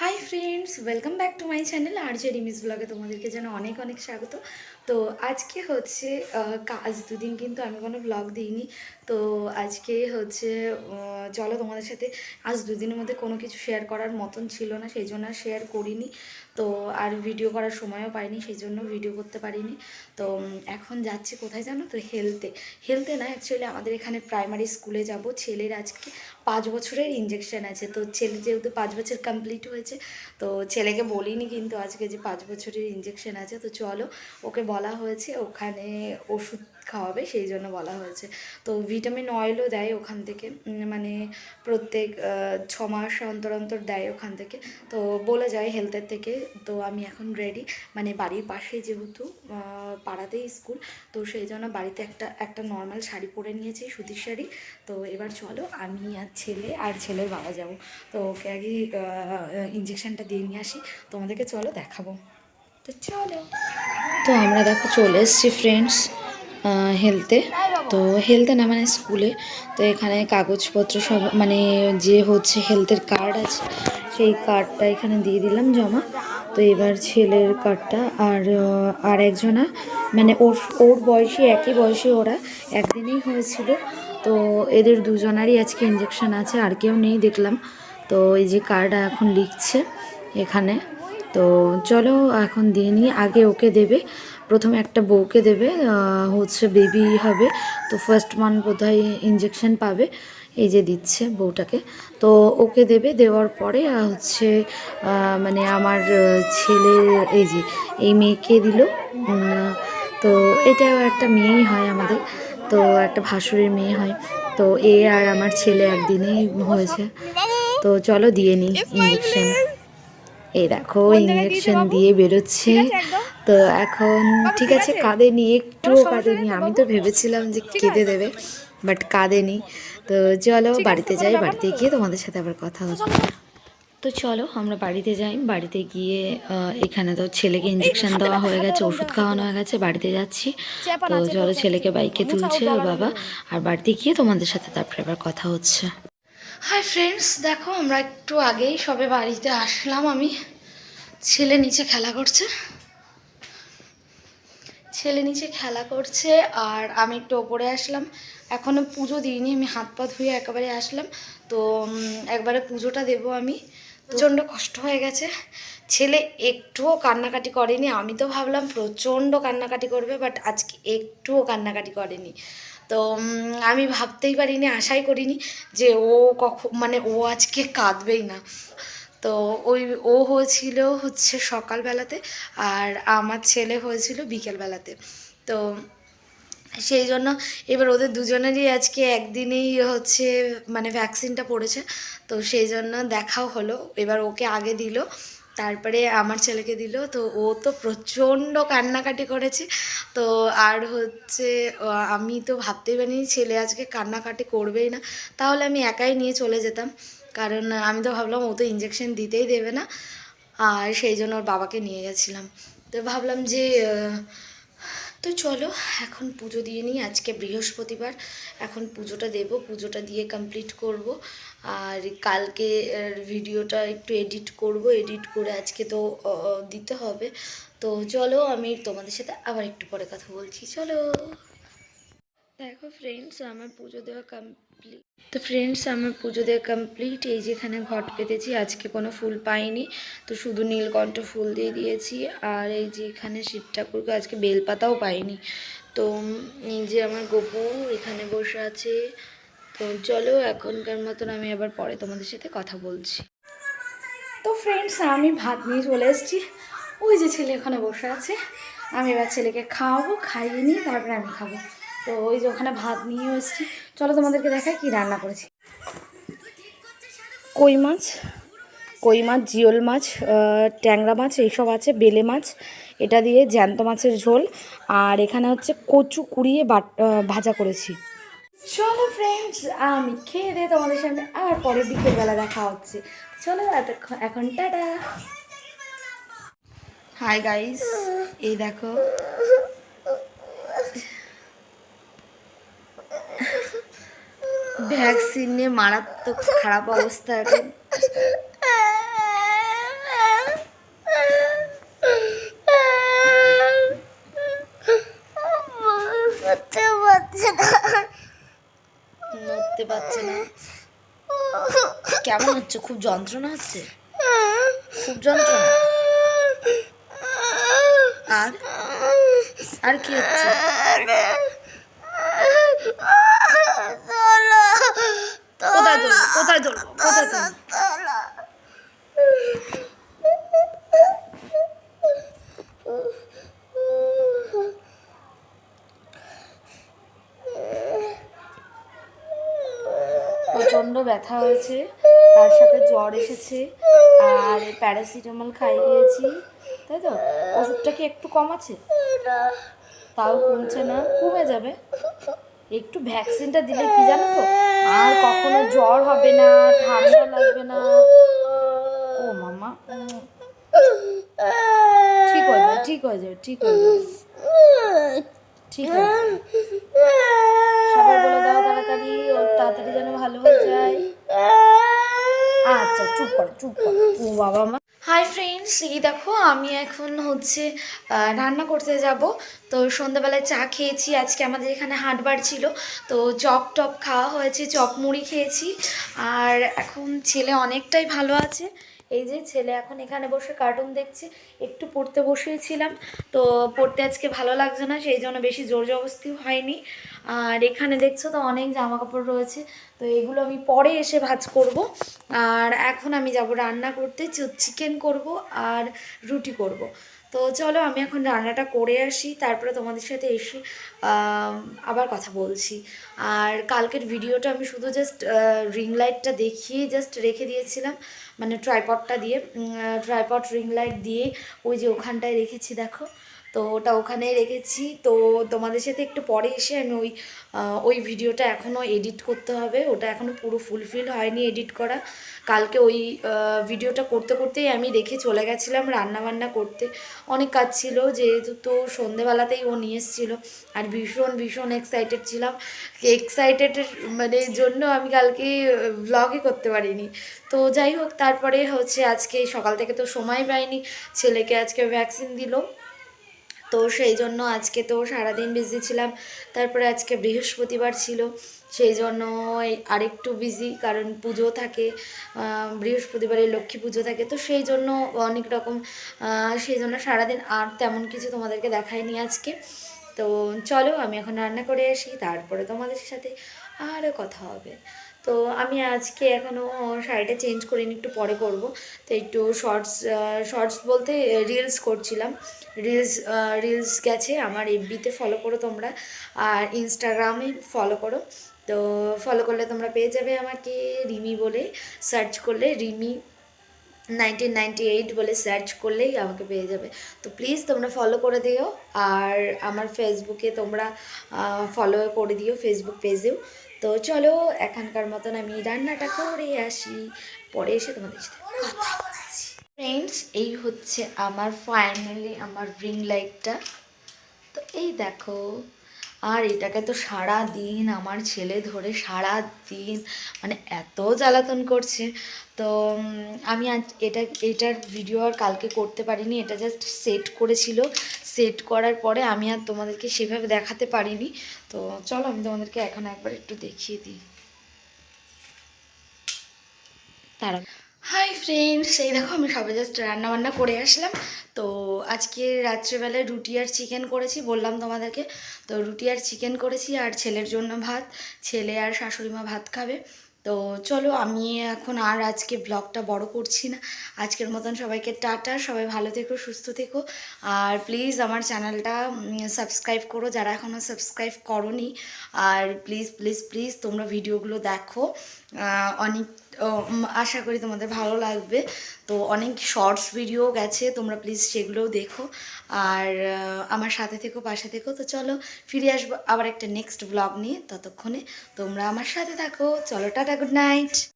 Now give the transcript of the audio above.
Hi friends welcome back to my channel R J Rimi's ব্লগে তোমাদেরকে যেন অনেক অনেক স্বাগত। তো আজকে হচ্ছে কাজ দুদিন কিন্তু আমি কোনো ব্লগ দিইনি। তো আজকে হচ্ছে চলো তোমাদের সাথে আজ দুদিনের মধ্যে কোনো কিছু শেয়ার করার মতন ছিল না, সেই জন্য শেয়ার করিনি। তো আর ভিডিও করার সময়ও পাইনি সেই জন্য ভিডিও করতে পারিনি। তো এখন যাচ্ছি কোথায় জানো তো? হেলতে হেলতে না অ্যাকচুয়ালি আমাদের এখানে প্রাইমারি স্কুলে যাব। ছেলের আজকে পাঁচ বছরের ইঞ্জেকশন আছে। তো ছেলে যেহেতু পাঁচ বছর কমপ্লিট হয়েছে, তো ছেলেকে বলিনি কিন্তু আজকে যে পাঁচ বছরের ইঞ্জেকশন আছে। তো চলো, ওকে বলা হয়েছে, ওখানে ওষুধ খাওয়াবে, সেই জন্য বলা হয়েছে। তো ভিটামিন অয়েলও দেয় ওখান থেকে মানে প্রত্যেক ছ মাস অন্তর অন্তর দেয় ওখান থেকে। তো বলে যায় হেলথের থেকে তো আমি এখন রেডি মানে বাড়ির পাশে যেহেতু পাড়াতেই স্কুল তো সেই জন্য বাড়িতে একটা একটা নর্মাল শাড়ি পরে নিয়েছি, সুতির শাড়ি। তো এবার চলো আমি আর ছেলে আর ছেলের বাবা যাব। তো ওকে আগে ইঞ্জেকশনটা দিয়ে নিয়ে আসি। তোমাদেরকে চলো দেখাবো। তো চলো। তো আমরা দেখো চলে এসেছি ফ্রেন্ডস হেলতে তো হেলতে না মানে স্কুলে তো এখানে কাগজপত্র সব মানে যে হচ্ছে হেলথের কার্ড আছে, সেই কার্ডটা এখানে দিয়ে দিলাম জমা। তো এবার ছেলের কার্ডটা আর আর একজনা মানে ওর ওর বয়সী, একই বয়সী ওরা একদিনেই হয়েছিল। তো এদের দুজনারই আজকে ইঞ্জেকশন আছে, আর কেউ নেই দেখলাম। তো এই যে কার্ড এখন লিখছে এখানে। তো চলো এখন দিয়ে নিই, আগে ওকে দেবে। প্রথমে একটা বউকে দেবে হচ্ছে বেবি হবে। তো ফার্স্ট মান বোধহয় ইঞ্জেকশন পাবে। এই যে দিচ্ছে বউটাকে। তো ওকে দেবে দেওয়ার পরে হচ্ছে মানে আমার ছেলে এই যে এই মেয়েকে দিল। তো এটাও একটা মেয়েই হয় আমাদের। তো একটা ভাসুরের মেয়ে হয়। তো এ আর আমার ছেলে একদিনেই হয়েছে। তো চলো দিয়ে নিই ইঞ্জেকশন এই দেখো ইঞ্জেকশন দিয়ে বেরোচ্ছে। তো এখন ঠিক আছে কাঁদে নি একটুও কাঁদে নি। আমি তো ভেবেছিলাম যে কেঁদে দেবে। বাট কাঁদে নি তো চলো বাড়িতে যাই বাড়িতে গিয়ে তোমাদের সাথে আবার কথা হচ্ছে। তো চলো আমরা বাড়িতে যাই। বাড়িতে গিয়ে এখানে তো ছেলেকে ইঞ্জেকশন দেওয়া হয়ে গেছে ওষুধ খাওয়ানো হয়ে গেছে বাড়িতে যাচ্ছি। তো চলো ছেলেকে বাইকে তুলছে ওর বাবা। আর বাড়িতে গিয়ে তোমাদের সাথে তারপরে আবার কথা হচ্ছে। হাই ফ্রেন্ডস দেখো আমরা একটু আগেই সবে বাড়িতে আসলাম আমি। ছেলে নিচে খেলা করছে। ছেলে নিচে খেলা করছে আর আমি একটু ওপরে আসলাম। এখনও পুজো দিইনি, আমি হাত পা ধুয়ে একেবারে আসলাম। তো একবারে পুজোটা দেবো আমি। প্রচণ্ড কষ্ট হয়ে গেছে। ছেলে একটুও কান্নাকাটি করেনি, আমি তো ভাবলাম প্রচণ্ড কান্নাকাটি করবে বাট আজকে একটুও কান্নাকাটি করেনি। তো আমি ভাবতেই পারিনি, আশাই করিনি যে ও কখন মানে ও আজকে কাঁদবেই না। তো, ওই, ও হয়েছিল হচ্ছে সকালবেলাতে, আর আমার ছেলে হয়েছিল বিকেলবেলাতে। তো সেই জন্য এবার ওদের দুজনেরই আজকে একদিনেই হচ্ছে মানে ভ্যাকসিনটা পড়েছে। তো সেই জন্য দেখাও হলো। এবার ওকে আগে দিল, তারপরে আমার ছেলেকে দিল। তো ও তো প্রচণ্ড কান্নাকাটি করেছে। তো আর হচ্ছে আমি তো ভাবতেই পারিনি ছেলে আজকে কান্নাকাটি করবেই না। তাহলে আমি একাই নিয়ে চলে যেতাম। কারণ আমি তো ভাবলাম ও তো ইঞ্জেকশন দিতেই দেবে না। আর সেই জন্য ওর বাবাকে নিয়ে গেছিলাম। তো ভাবলাম যে তো চলো, এখন পুজো দিয়ে নিই। আজকে বৃহস্পতিবার, এখন পুজোটা দেব। পুজোটা দিয়ে কমপ্লিট করব। আর কালকে ভিডিওটা একটু এডিট করব। এডিট করে আজকে তো দিতে হবে। তো চলো, আমি তোমাদের সাথে আবার একটু পরে কথা বলছি। চলো। দেখো ফ্রেন্ডস আমার পুজো দেওয়া কমপ্লিট তো ফ্রেন্ডস আমার পুজো দেওয়া কমপ্লিট এই যেখানে ঘট পেতেছি আজকে কোনো ফুল পাইনি। তো শুধু নীলকণ্ঠ ফুল দিয়ে দিয়েছি, আর এই যে এখানে শিব ঠাকুরকে আজকে বেলপাতাও পাইনি। তো এই যে আমার গোপু এখানে বসে আছে। তো চলো, এখনকার মতন আমি আবার পরে তোমাদের সাথে কথা বলছি। তো ফ্রেন্ডস আমি ভাত নিয়ে চলে এসেছি। ওই যে ছেলে এখানে বসে আছে। আমি এবার ছেলেকে খাওয়াবো, খাইয়ে নিয়ে তারপরে আমি খাব। তো ওই যে ওখানে ভাত নিয়ে এসেছি। চলো তোমাদেরকে দেখাই কি রান্না করেছি। কই মাছ? কই মাছ জিওল মাছ ট্যাংরা মাছ এইসব আছে বেলে মাছ এটা দিয়ে জ্যান্ত মাছের ঝোল আর এখানে হচ্ছে কচু কুড়িয়ে বাট ভাজা করেছি। চলো ফ্রেন্ডস আমি খেয়ে দিয়ে তোমাদের সামনে আর পরে বিকেলবেলা দেখা হচ্ছে। চলো এতক্ষণ এখন টাটা। হাই গাইস এই দেখো। ভ্যাকসিন নিয়ে মারাত্মক খারাপ অবস্থা এখন কেমন হচ্ছে? খুব যন্ত্রণা হচ্ছে? খুব যন্ত্রণা। আর? আর কি হচ্ছে? কোথায় কোথায় কোথায় প্রচণ্ড ব্যথা হয়েছে, তার সাথে জ্বর এসেছে, আর প্যারাসিটামল খাইয়েছি তাই তো? ওষুধটা কি একটু কম আছে? তাও কমছে না, কমে যাবে। একটু ভ্যাকসিনটা দিলে কি জানো তো? আর কখনো জ্বর হবে না, ঠান্ডা লাগবে না। ও মামা। ঠিক হয়ে যাবে, ঠিক হয়ে যাবে, ঠিক হয়ে যাবে। ঠিক সবাই বলে দাও তাড়াতাড়ি তাড়াতাড়ি যেন ভালো হয়ে যায়। আচ্ছা চুপ করো চুপ করো। ও বাবা মা। হাই ফ্রেন্ডস এই দেখো আমি এখন হচ্ছে রান্না করতে যাব। তো সন্ধ্যাবেলায় চা খেয়েছি, আজকে আমাদের এখানে হাটবার ছিল। তো চপ টপ খাওয়া হয়েছে, চপ মুড়ি খেয়েছি। আর এখন ছেলে অনেকটাই ভালো আছে। এই যে ছেলে এখন এখানে বসে কার্টুন দেখছে, একটু পড়তে বসিয়েছিলাম তো পড়তে আজকে ভালো লাগছে না, সেই জন্য বেশি জোর জবস্তি হয়নি। আর এখানে দেখছ তো অনেক জামা কাপড় রয়েছে, তো এগুলো আমি পরে এসে ভাজ করব। আর এখন আমি যাব রান্না করতে, চিকেন করব আর রুটি করব। তো চলো আমি এখন রান্নাটা করে আসি, তারপরে তোমাদের সাথে এসে আবার কথা বলছি। আর কালকের ভিডিওটা আমি শুধু জাস্ট রিং লাইটটা দেখিয়ে জাস্ট রেখে দিয়েছিলাম মানে ট্রাইপডটা দিয়ে ট্রাইপড রিং লাইট দিয়ে ওই যে ওখানটায় রেখেছি, দেখো। তো ওটা ওখানে রেখেছি। তো তোমাদের সাথে একটু পরে এসে আমি ওই ওই ভিডিওটা এখনও এডিট করতে হবে। ওটা এখনও পুরো ফুলফিল হয়নি এডিট করা। কালকে ওই ভিডিওটা করতে করতেই আমি রেখে চলে গেছিলাম রান্না বান্না করতে। অনেক কাজ ছিল, যেহেতু তো সন্ধেবেলাতেই ও নিয়ে এসেছিল। আর ভীষণ ভীষণ এক্সাইটেড ছিলাম। এক্সাইটেডের মানে জন্য আমি কালকে ব্লগই করতে পারিনি। তো যাই হোক, তারপরে হচ্ছে আজকে সকাল থেকে তো সময় পাইনি। ছেলেকে আজকে ভ্যাকসিন দিল। তো সেই জন্য আজকে তো সারাদিন বিজি ছিলাম। তারপরে আজকে বৃহস্পতিবার ছিল সেই জন্য আরেকটু বিজি কারণ পুজো থাকে বৃহস্পতিবারে লক্ষ্মী পুজো থাকে, তো সেই জন্য অনেক রকম সেই জন্য সারাদিন আর তেমন কিছু তোমাদেরকে দেখায়নি আজকে। তো চলো আমি এখন রান্না করে আসি, তারপরে তোমাদের সাথে আরও কথা হবে। তো আমি আজকে এখনও শাড়িটা চেঞ্জ করিনি, একটু পরে করব। তো একটু শর্টস শর্টস বলতে রিলস করছিলাম। রিলস রিলস গেছে, আমার এফবিতে ফলো করো তোমরা, আর ইনস্টাগ্রামে ফলো করো। তো ফলো করলে তোমরা পেয়ে যাবে আমাকে রিমি বলে। সার্চ করলে রিমি নাইনটিন নাইনটি এইট বলে সার্চ করলেই আমাকে পেয়ে যাবে। তো প্লিজ তোমরা ফলো করে দিও আর আমার ফেসবুকে তোমরা ফলো করে দিও ফেসবুক পেজেও তো চলো, এখানকার মতন আমি রান্নাটা করে আসি। পরে এসে তোমাদের সাথে কথা ফ্রেন্ডস এই হচ্ছে আমার ফাইনালি আমার রিং লাইটটা তো এই দেখো আর এটাকে তো সারা দিন আমার ছেলে ধরে সারা দিন মানে এত জ্বালাতন করছে। তো আমি আজ এটা, এটার ভিডিও আর কালকে করতে পারিনি, এটা জাস্ট সেট করেছিল। সেট করার পরে আমি আর তোমাদেরকে সেভাবে দেখাতে পারিনি। তো চলো আমি তোমাদেরকে এখন একবার একটু দেখিয়ে দিই। তারা হাই ফ্রেন্ড সেই দেখো, আমি সবে জাস্ট রান্না বান্না করে আসলাম। তো আজকে রাত্রেবেলায় রুটি আর চিকেন করেছি, বললাম তোমাদেরকে। তো রুটি আর চিকেন করেছি আর ছেলের জন্য ভাত। ছেলে আর শাশুড়ি মা ভাত খাবে। তো চলো, আমি এখন আর আজকে ব্লগটা বড় করছি না। আজকের মতন সবাইকে টাটা, সবাই ভালো থেকো, সুস্থ থেকো। আর প্লিজ আমার চ্যানেলটা সাবস্ক্রাইব করো যারা এখনও সাবস্ক্রাইব করনি। আর প্লিজ প্লিজ প্লিজ তোমরা ভিডিওগুলো দেখো। অনেক আশা করি তোমাদের ভালো লাগবে। তো অনেক শর্টস ভিডিও গেছে, তোমরা প্লিজ সেগুলোও দেখো। আর আমার সাথে থেকো, পাশে থেকো। তো চলো, ফিরে আসব আবার একটা নেক্সট ব্লগ নিয়ে ততক্ষণে। তোমরা আমার সাথে থাকো। চলো, টাটা গুড নাইট